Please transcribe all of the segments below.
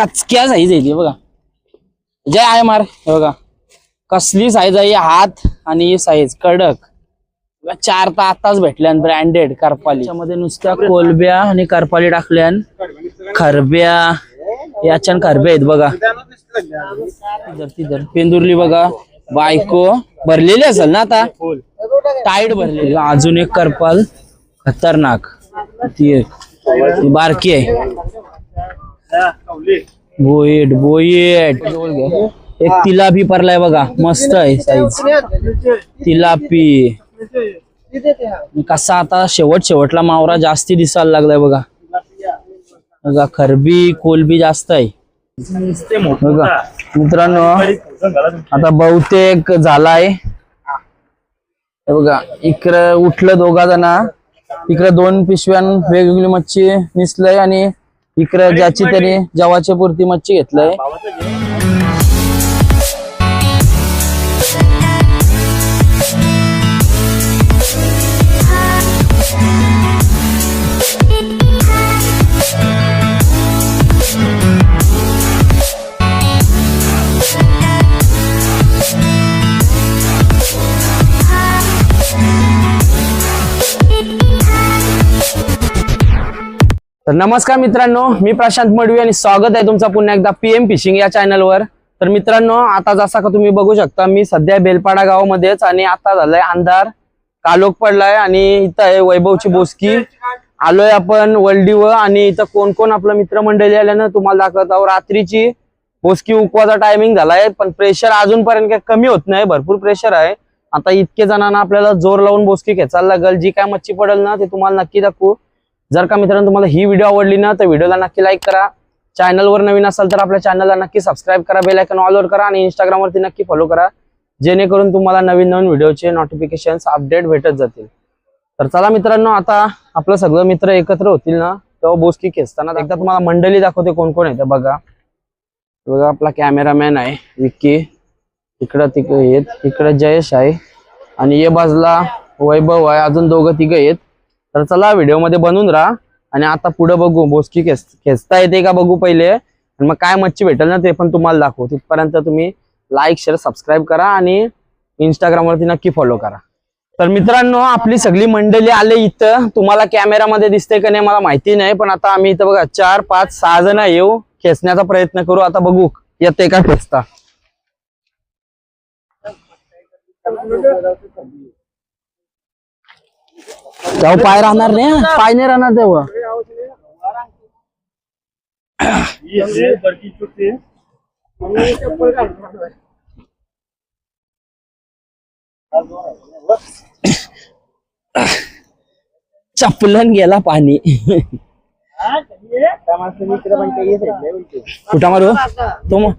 कचक्या size आहे ती बघा. जय आय मार हे बघा. कसली साईज आहे हात आणि ही साईज कडक चार तर आताच भेटल्यान ब्रँडेड करपाली. त्याच्यामध्ये नुसत्या कोलब्या आणि करपाली टाकल्यान खरब्या याच्यान खरब्या आहेत बघा. तिथं तिथं पेंदुर्ली बघा. बायको भरलेली असेल ना आता? टाईट भरलेली. अजून एक करपाल. खतरनाक. ती बारकी आहे. बोईट बोईट एक तिलापी परलाय बघा मस्त आहे साईज तिलापी. कसा आता शेवट शेवटला मावरा जास्ती दिसायला लागलाय बघा. बघा खरबी कोलबी जास्त आहे. बघा मित्रांनो आता बहुतेक झालाय. हे बघा इकडं उठलं दोघा जणा. इकडे दोन पिशव्यां वेगवेगळी मच्छी निसलय आणि इकडे ज्याची त्याने जवाच्या पुरती मच्छी घेतलंय. तर नमस्कार मित्रांनो मी प्रशांत मडवी आणि स्वागत आहे तुमचं पुन्हा एकदा पीएम फिशिंग या चॅनलवर तर मित्रांनो आता जसा का तुम्ही बघू शकता मी सध्या बेलपाडा गावामध्येच आणि आता झालाय अंधार कालोख पडलाय आणि इथं आहे वैभवची बोसकी. आलोय आपण वल्डीवर आणि इथं कोण कोण आपलं मित्रमंडळी आल्यानं तुम्हाला दाखवत आहोत रात्रीची बोसकी उकवाचा टायमिंग झालाय पण प्रेशर अजूनपर्यंत काही कमी होत नाही भरपूर प्रेशर आहे. आता इतके जणांना आपल्याला जोर लावून बोसकी खेचायला लागेल जी काय मच्छी पडेल ना ते तुम्हाला नक्की दाखवू. जर का मित्रांनो तुम्हाला ही व्हिडिओ आवडली ना तर व्हिडिओला नक्की लाईक करा. चॅनलवर नवीन असाल तर आपल्या चॅनलला नक्की सबस्क्राईब करा बेल आयकॉन ऑलवर करा आणि इंस्टाग्रामवरती नक्की फॉलो करा. जेणेकरून तुम्हाला नवीन नवीन व्हिडिओचे नोटिफिकेशन अपडेट भेटत जातील. तर चला मित्रांनो आता आपलं सगळं मित्र एकत्र होतील ना तेव्हा बोसकी खेचताना एकदा तुम्हाला मंडळी दाखवते कोण कोण येतं बघा. बघा आपला कॅमेरामॅन आहे विक्की. इकडं तिकडे येत इकडं जयेश आहे. आणि ये बाजूला वैभव आहे अजून दोघं तिघं येत. तर चला व्हिडिओमध्ये बनून राहा आणि आता पुढे बघू बोसकी खेच खेचता येते का बघू पहिले. आणि मग काय मच्छी भेटेल ना ते पण तुम्हाला दाखवू. तिथपर्यंत तुम्ही लाईक शेअर सबस्क्राईब करा आणि इंस्टाग्राम वरती नक्की फॉलो करा. तर मित्रांनो आपली सगळी मंडळी आले इथं. तुम्हाला कॅमेरामध्ये दिसते का नाही मला माहिती नाही पण आता आम्ही इथं बघा चार पाच सहा जण येऊ. खेचण्याचा प्रयत्न करू. आता बघू येते का खेचता? तेव्हा पाय राहणार नाही? पाय नाही राहणार तेव्हा. चपलन गेला पाणी. कुठं मारू? तो मग?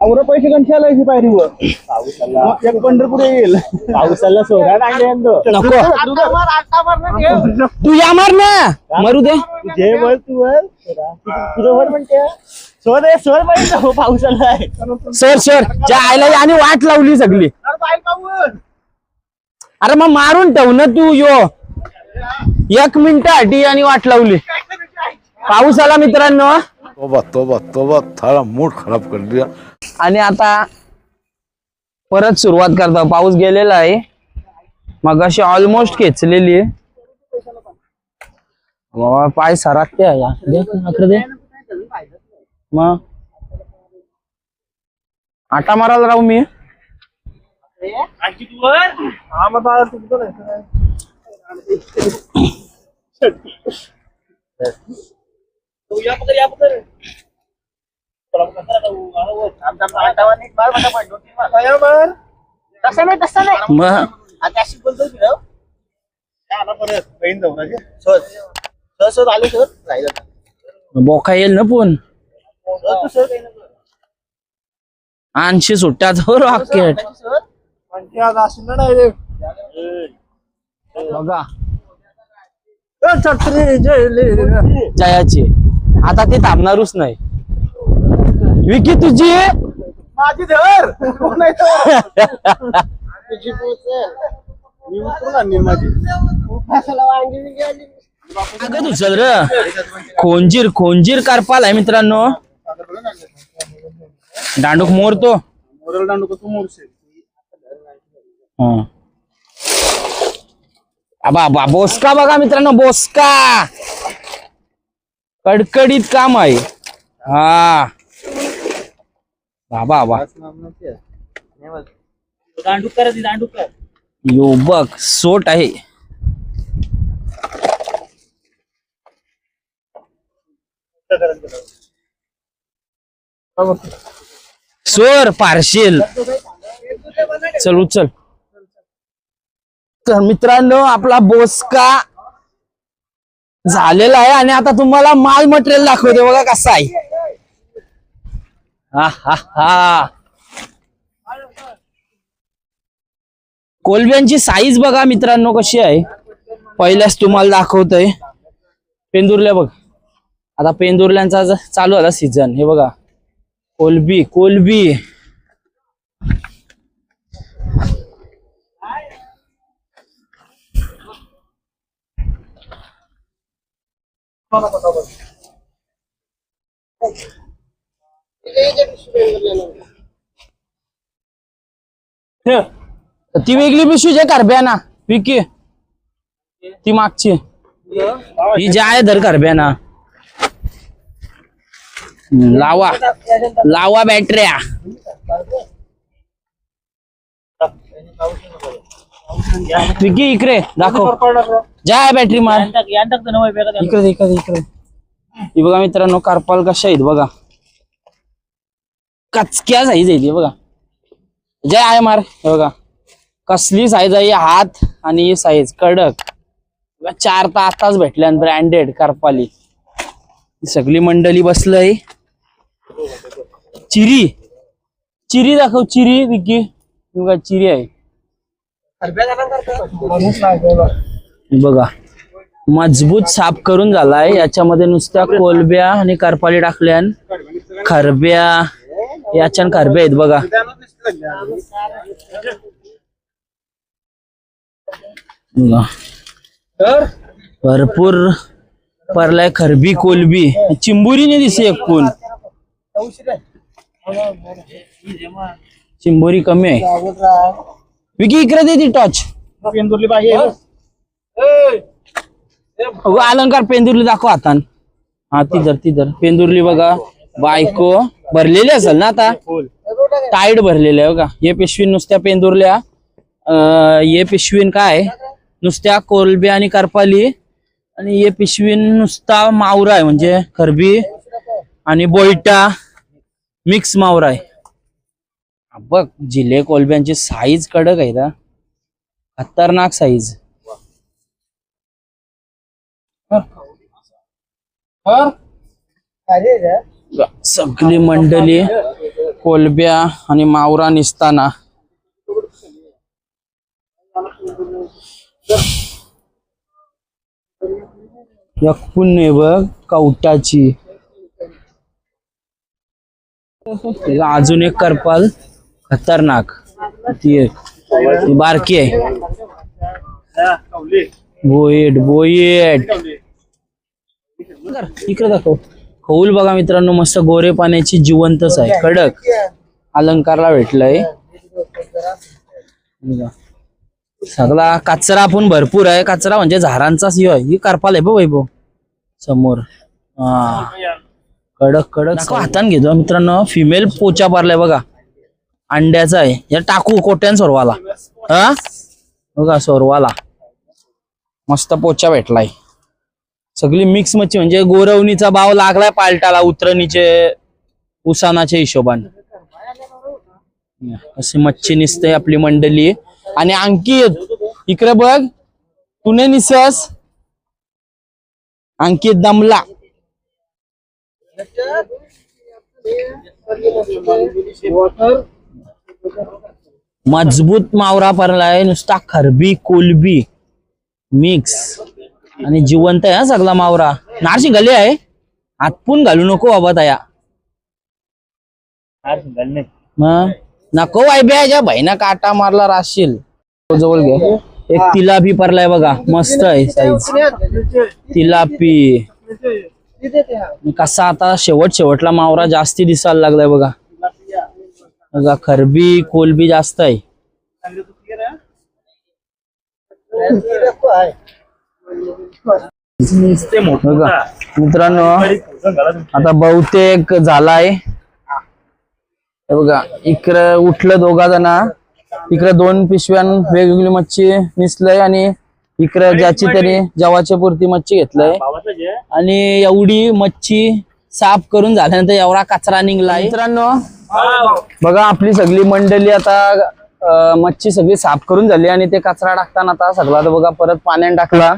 आवरा पैसे कशी आलायची पायरीवर एक पंढरपूर येईल. पावसाला सोडा नको. तू या मार ना. मरू दे. जे बोल तू बोल. तुझं वर म्हणते. शोध आहे शोध पाहिजे हो पावसाला आहे. सर सर ज्या आयला आणि वाट लावली सगळी. अरे मग मारून ठेव ना तू यो. एक मिनिट आधी आणि वाट लावली. पाऊस आला मित्रांनो. तोबा तोबा तोबा थारा मूड खराब कर दिया. आणि आता परत सुरुवात करता. पाऊस गेलेला आहे. मग अशी ऑलमोस्ट खेचलेली आहे. बाबा, पाय सरकते आहे. मग? आटा मारायला राहू मी हा मग बाळा तुझं नाही तसं नाही तसं नाही मग आता अशी बोलतो की. काय आला परत बहीण जाऊ शोध राहिलं बोका येईल ना पण. शोध तू शोध आणशी सुट्ट्यात हो रॉकेट. शोध म्हणजे आज असेल ना डायरेक्ट बघा छत्री जयले जयाची. आता ते थांबणारच नाही. विकी तुझी? माझी धर. कोण आहे तो? तुझी पोचल मी उतरून आणली माझी. कशाला वांगी बिंगी आली अगं उचल र. खोंजीर खोंजीर करपाल आहे मित्रांनो. दांडूक मोरतो. मोरल दांडू हं. आबा बोसका बघा मित्रांनो बोसका. कडकडीत काम आहे. हा. बाबा यो बघ सोट आहे. सोर पार्शिल. चल उचल तर मित्रांनो आपला बोसका झालेला आहे आणि आता तुम्हाला माल मटेरियल दाखवते. बघा कसा आहे. हा हा हा कोलब्यांची साईज बघा मित्रांनो कशी आहे. पहिल्याच तुम्हाला दाखवतोय. पेंदुरल्या बघ. आता पेंदुरल्यांचा चालू आला सीझन हे बघा. कोलबी कोलबी. ती वेगळी पिशवी जे करब्या ना विकी ती मागची. ही जी आहे धर करब्या ना हम्म, लावा लावा बॅटऱ्या विकी इकडे दाखव. जाय बॅटरी मार. इकडे इकडे इकडे. ही बघा मित्रांनो कारपाल कशा आहेत बघा. कचक्या साईज आहे ती बघा. जय आहे मार हे बघा. कसली साईज आहे हात आणि ही साईज कडक चार तर आताच भेटल्या ब्रँडेड करपाली. सगळी मंडळी बसलय. चिरी. चिरी दाखव चिरी विकी. बघा चिरी आहे. बघा. मजबूत साफ करून झालाय. याच्यामध्ये नुसत्या कोलब्या आणि करपाली टाकल्यान. खरब्या. याच्यान खरब्या आहेत बघा. भरपूर परलाय खरबी कोलबी चिंबुरीने दिसे एकूण चिंबोरी कमी आहे विकी इकडे दे ती टॉच अगो अलंकार पेंदुर्ली दाखव हातान। हा ती धर ती धर पेंदुर्ली बघा बायको भरलेली असेल ना आता? टाईट भरलेल्या आहे बघा. हे पिशवी नुसत्या पेंदुरल्या. अं, हे पिशवीन काय? नुसत्या कोलब्या आणि करपाली. आणि हे पिशवीन नुसता मावरा आहे म्हणजे खरबी आणि बोईटा मिक्स मावरा आहे. हा बघ जिल्हे कोलब्यांची साईज कडक आहे ना खतरनाक साईज सगळी मंडळी कोलब्या आणि मावरा निसताना. एक पुण्य बघ कवटाची. अजून एक करपाल खतरनाक. ती एक. ती बारकी आहे. बोईट बोईट इकडे दाखव. होऊल बघा मित्रांनो मस्त गोरे पाण्याची जिवंतच आहे. कडक. अलंकारला भेटलंय. सगळा कचरा पण भरपूर आहे. कचरा म्हणजे झाडांचाच यो आहे. ही करपाल आहे बघ वैभव. समोर. हा. कडक कडक. दाखव, हातान घेतो मित्रांनो. फिमेल पोचा पारलाय बघा. अंड्याचा आहे. या टाकू कोट्यान सोरवाला. हा? बघा सोरवाला. मस्त पोचा भेटलाय. सगळी मिक्स मच्छी म्हणजे गोरवणीचा भाव लागलाय पालटाला उतरणीचे उसानाच्या हिशोबान. अशी मच्छी निसते आपली मंडळी. आणि अंकित इकडे बघ तुने निसस. अंकित दमला. मजबूत मावरा पडलाय नुसता खरबी कोलबी मिक्स आणि जिवंत आहे हा सगळा मावरा. नारशी गली आहे. हातपून घालू नको बाबा तया. मग? नको वायब्याच्या बहिणा काटा मारला राशील. जवळ घे. एक तिलापी परलाय बघा. मस्त आहे साईज तिलापी. कसा आता शेवट शेवटला मावरा जास्ती दिसायला लागलाय बघा. बघा खरबी कोलबी जास्त आहे. बघा मित्रांनो आता बहुतेक झालाय. हे बघा इकडं उठलं दोघा जण. इकडे दोन पिशव्यां वेगवेगळी मच्छी निसलय आणि इकडे ज्याची तरी जवाच्या पुरती मच्छी घेतलंय. आणि एवढी मच्छी साफ करून झाल्यानंतर एवढा कचरा निघलाय. मित्रांनो बघा आपली सगळी मंडळी आता मच्छी सगळी साफ करून झाली आणि ते कचरा टाकताना आता सगळा तर बघा परत पाण्यात टाकला.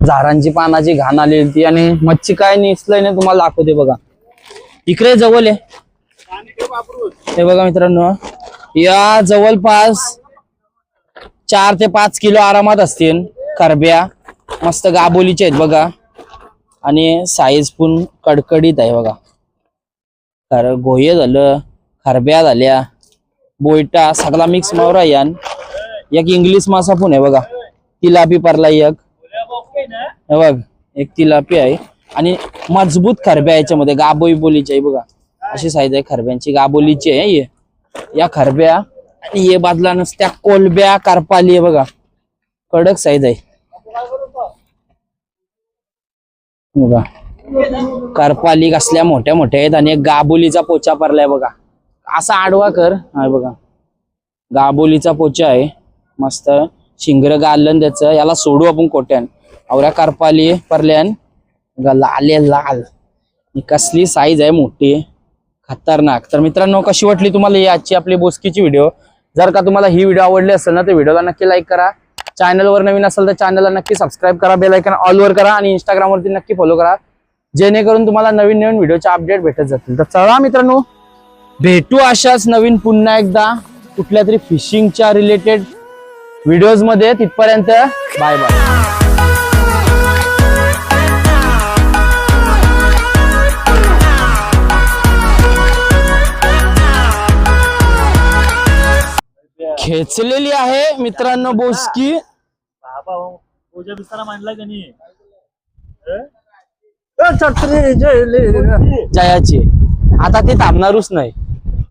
झाडांची पानाची घाण आली होती आणि मच्छी काय निसलंय ना तुम्हाला दाखवते बघा. इकडे जवळ आहे. हे बघा मित्रांनो या जवळपास चार ते पाच किलो आरामात असतील करब्या मस्त गाबोलीचे आहेत बघा. आणि साईज पण कडकडीत आहे बघा. तर गोये झालं खरब्या झाल्या बोयटा सगळा मिक्स मावरा यान. एक इंग्लिश मासा पण आहे बघा. तिलापी परला एक. बघ एक तिलापी आहे. आणि मजबूत खरब्या याच्यामध्ये गाबोई बोलीची आहे बघा. अशी साईज आहे खरब्यांची गाबोलीची आहे ये. या खरब्या आणि ये बाजला नसत्या कोलब्या करपाली आहे बघा. कडक साईज आहे. बघा. करपाली कसल्या मोठ्या मोठ्या आहेत आणि एक गाबोलीचा पोचा पडलाय बघा. असा आडवा कर. हा बघा. गाबोलीचा पोचा आहे. मस्त. शिंगर गालन त्याचं. याला सोडू आपण कोट्यान. आवऱ्या कारपाली परल्यान. बघा, लाल लाल. ही कसली साईज आहे मोठी. खतरनाक. तर मित्रांनो कशी वाटली तुम्हाला ही आजची आपली बोसकीची व्हिडिओ जर का तुम्हाला ही व्हिडिओ आवडली असेल ना तर व्हिडिओला नक्की लाईक करा. चॅनलवर नवीन असेल तर चॅनलला नक्की सबस्क्राईब करा. बेलायकन ऑलवर करा आणि इंस्टाग्रामवरती वरती नक्की फॉलो करा. जेणेकरून तुम्हाला नवीन नवीन व्हिडिओचे अपडेट भेटत जातील. तर चला मित्रांनो भेटू अशाच नवीन पुन्हा एकदा कुठल्या तरी फिशिंगच्या रिलेटेड व्हिडिओजमध्ये. तिथपर्यंत बाय बाय खेचलेली आहे. मित्रांनो बोसकी. बाबा पूजा बिस्तारा मांडला का नाही? जयाची. आता ते थांबणारच नाही.